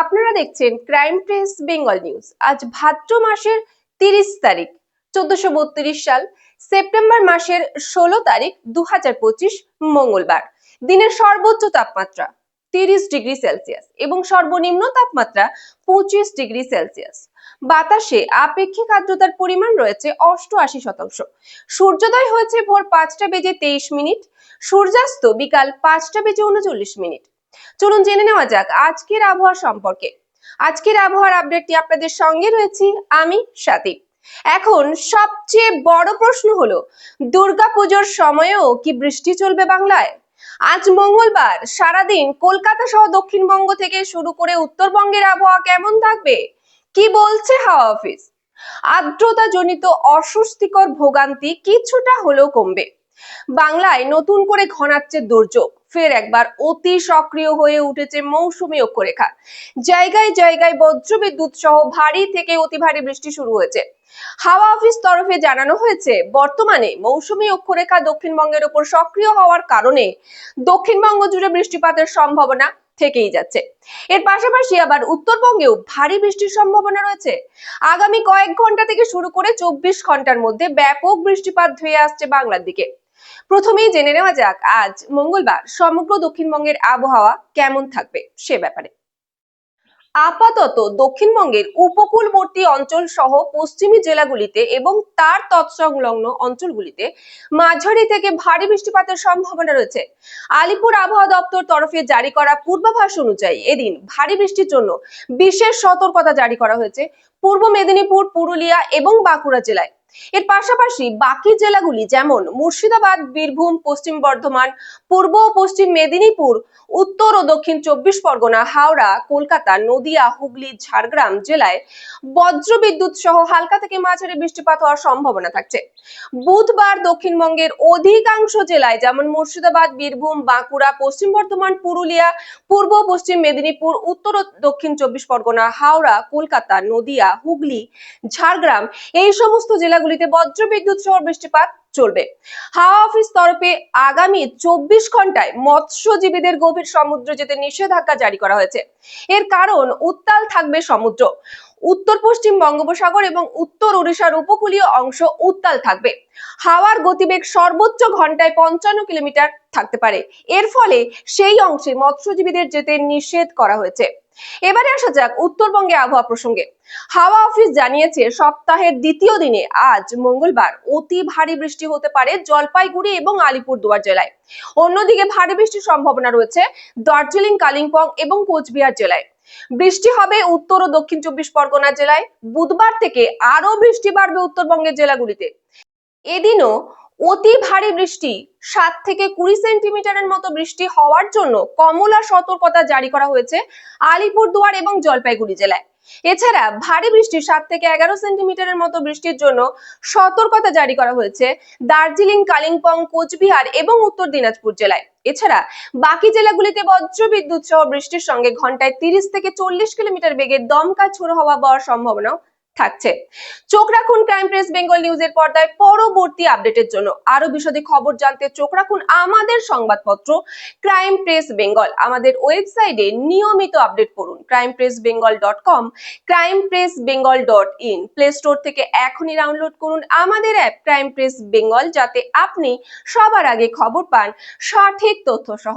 আপনারা দেখছেন crime press Bengal news আজ ভাদ্র মাসের তিরিশ তারিখ, চোদ্দশো সাল, সেপ্টেম্বর মাসের ষোলো তারিখ দু হাজার পঁচিশ মঙ্গলবার। দিনের সর্বোচ্চ তাপমাত্রা তিরিশ ডিগ্রি সেলসিয়াস এবং সর্বনিম্ন তাপমাত্রা পঁচিশ ডিগ্রি সেলসিয়াস। বাতাসে আপেক্ষিক আর্দ্রতার পরিমাণ রয়েছে অষ্টআশি শতাংশ। সূর্যোদয় হয়েছে ভোর পাঁচটা বেজে তেইশ মিনিট, সূর্যাস্ত বিকাল পাঁচটা বেজে উনচল্লিশ মিনিট। চলুন জেনে নেওয়া যাক আজকের আবহাওয়া সম্পর্কে। আজকের আবহাওয়ার আপডেটটি আপনাদের সঙ্গে রয়েছি, আমি সাথী এখন সবচেয়ে বড় প্রশ্ন হলো, দুর্গাপুজোর সময়েও কি বৃষ্টি চলবে বাংলায়? আজ মঙ্গলবার সারাদিন কলকাতা সহ দক্ষিণবঙ্গ থেকে শুরু করে উত্তরবঙ্গের আবহাওয়া কেমন থাকবে? কি বলছে হাওয়া অফিস? আর্দ্রতা জনিত অস্বস্তিকর ভোগান্তি কিছুটা হলেও কমবে। বাংলায় নতুন করে ঘনাচ্ছে দুর্যোগ। ফের একবার অতি সক্রিয় হয়ে উঠেছে মৌসুমী অক্ষরেখা। জায়গায় জায়গায় বজ্রবিদ্যুৎ সহ ভারী থেকে অতি ভারী বৃষ্টি শুরু হয়েছে। হাওয়া অফিস তরফে জানানো হয়েছে, বর্তমানে মৌসুমী অক্ষরেখা দক্ষিণবঙ্গের উপর সক্রিয় হওয়ার কারণে দক্ষিণবঙ্গ জুড়ে বৃষ্টিপাতের সম্ভাবনা থেকেই যাচ্ছে। এর পাশাপাশি আবার উত্তরবঙ্গেও ভারী বৃষ্টির সম্ভাবনা রয়েছে। আগামী কয়েক ঘণ্টা থেকে শুরু করে চব্বিশ ঘণ্টার মধ্যে ব্যাপক বৃষ্টিপাত ধুয়ে আসছে বাংলার দিকে। প্রথমেই জেনে নেওয়া যাক, আজ মঙ্গলবার সমগ্র দক্ষিণবঙ্গের আবহাওয়া কেমন থাকবে সে ব্যাপারে। আপাতত দক্ষিণবঙ্গের উপকূলবর্তী অঞ্চল সহ পশ্চিমী জেলাগুলিতে এবং তার তৎসংলগ্ন অঞ্চলগুলিতে মাঝারি থেকে ভারী বৃষ্টিপাতের সম্ভাবনা রয়েছে। আলিপুর আবহাওয়া দপ্তর তরফে জারি করা পূর্বাভাস অনুযায়ী এদিন ভারী বৃষ্টির জন্য বিশেষ সতর্কতা জারি করা হয়েছে। পূর্ব মেদিনীপুর, পুরুলিয়া এবং বাঁকুড়া জেলায় এর পাশাপাশি বাকি জেলাগুলি যেমন মুর্শিদাবাদ, বীরভূম, পশ্চিম বর্ধমান, পূর্ব ও পশ্চিম মেদিনীপুর, উত্তর ও দক্ষিণ চব্বিশ পরগনা, হাওড়া, কলকাতা, নদিয়া, হুগলি, ঝাড়গ্রাম জেলায় বজ্রবিদ্যুৎ সহ হালকা থেকে মাঝারি বৃষ্টিপাত হওয়ার সম্ভাবনা থাকছে। বুধবার দক্ষিণবঙ্গের অধিকাংশ জেলায় যেমন মুর্শিদাবাদ, বীরভূম, বাঁকুড়া, পশ্চিম বর্ধমান, পুরুলিয়া, পূর্ব পশ্চিম মেদিনীপুর, উত্তর ও দক্ষিণ চব্বিশ পরগনা, হাওড়া, কলকাতা, নদিয়া, হুগলি, ঝাড়গ্রাম এই সমস্ত জেলাগুলিতে বজ্রবিদ্যুৎ সহ বৃষ্টিপাত চলবে। হাওয়া অফিস তরফে আগামী চব্বিশ ঘন্টায় মৎস্যজীবীদের গভীর সমুদ্র যেতে নিষেধাজ্ঞা জারি করা হয়েছে। এর কারণ, উত্তাল থাকবে সমুদ্র। উত্তর, পশ্চিম বঙ্গোপসাগর এবং উত্তর ওড়িশার উপকূলীয় অংশ উত্তাল থাকবে। হাওয়ার গতিবেগ সর্বোচ্চ ঘন্টায় পঞ্চান্ন কিলোমিটার থাকতে পারে। এর ফলে সেই অংশে মৎস্যজীবীদের যেতে নিষেধ করা হয়েছে। এবারে আসা যাক উত্তরবঙ্গে আবহাওয়া প্রসঙ্গে। হাওয়া অফিস জানিয়েছে, সপ্তাহের দ্বিতীয় দিনে আজ মঙ্গলবার অতি ভারী বৃষ্টি হতে পারে জলপাইগুড়ি এবং আলিপুরদুয়ার জেলায়। অন্যদিকে ভারী বৃষ্টির সম্ভাবনা রয়েছে দার্জিলিং, কালিম্পং এবং কোচবিহার জেলায়। বৃষ্টি হবে উত্তর ও দক্ষিণ চব্বিশ পরগনা জেলায়। বুধবার থেকে আরও বৃষ্টি বাড়বে উত্তরবঙ্গের জেলাগুলিতে। এদিনও অতি ভারী বৃষ্টি, সাত থেকে কুড়ি সেন্টিমিটারের মতো বৃষ্টি হওয়ার জন্য কমলা সতর্কতা জারি করা হয়েছে আলিপুরদুয়ার এবং জলপাইগুড়ি জেলায়। এছাড়া ভারী বৃষ্টি, সাত থেকে এগারো সেন্টিমিটারের মতো বৃষ্টির জন্য সতর্কতা জারি করা হয়েছে দার্জিলিং, কালিম্পং, কোচবিহার এবং উত্তর দিনাজপুর জেলায়। এছাড়া বাকি জেলাগুলিতে বজ্রবিদ্যুৎ সহ বৃষ্টির সঙ্গে ঘন্টায় তিরিশ থেকে চল্লিশ কিলোমিটার বেগে দমকা ঝোড়ো হওয়া বওয়ার সম্ভাবনাও থাকছে। চোখ রাখুন ক্রাইম প্রেস বেঙ্গল নিউজের পর্দায় পরবর্তী আপডেটের জন্য। আরও বিশদে খবর জানতে চোখ রাখুন আমাদের সংবাদপত্র ক্রাইম প্রেস বেঙ্গল আমাদের ওয়েবসাইটে নিয়মিত আপডেট করুন। Crime press Bengal dot com crime press Bengal dot in play store থেকে এখনই ডাউনলোড করুন আমাদের অ্যাপ ক্রাইম প্রেস বেঙ্গল যাতে আপনি সবার আগে খবর পান, সঠিক তথ্য সহ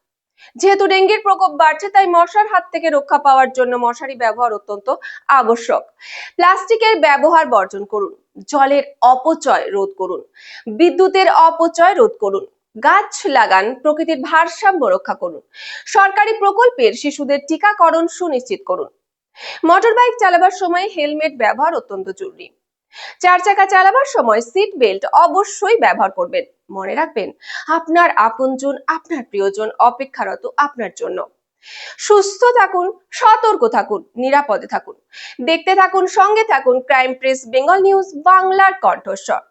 যেহেতু ডেঙ্গির প্রকোপ বাড়ছে, তাই মশার হাত থেকে রক্ষা পাওয়ার জন্য মশারি ব্যবহার অত্যন্ত আবশ্যক। প্লাস্টিকের ব্যবহার বর্জন করুন, জলের অপচয় রোধ করুন, বিদ্যুতের অপচয় রোধ করুন, গাছ লাগান, প্রকৃতির ভারসাম্য রক্ষা করুন, সরকারি প্রকল্পের শিশুদের টিকাকরণ সুনিশ্চিত করুন। মোটরবাইক চালাবার সময় হেলমেট ব্যবহার অত্যন্ত জরুরি। চার চাকা চালাবার সময় সিট বেল্ট অবশ্যই ব্যবহার করবেন। মনে রাখবেন, আপনার আপনজন, আপনার প্রিয়জন অপেক্ষারত আপনার জন্য। সুস্থ থাকুন, সতর্ক থাকুন, নিরাপদে থাকুন। দেখতে থাকুন, সঙ্গে থাকুন ক্রাইম প্রেস বেঙ্গল নিউজ বাংলার কণ্ঠস্বর।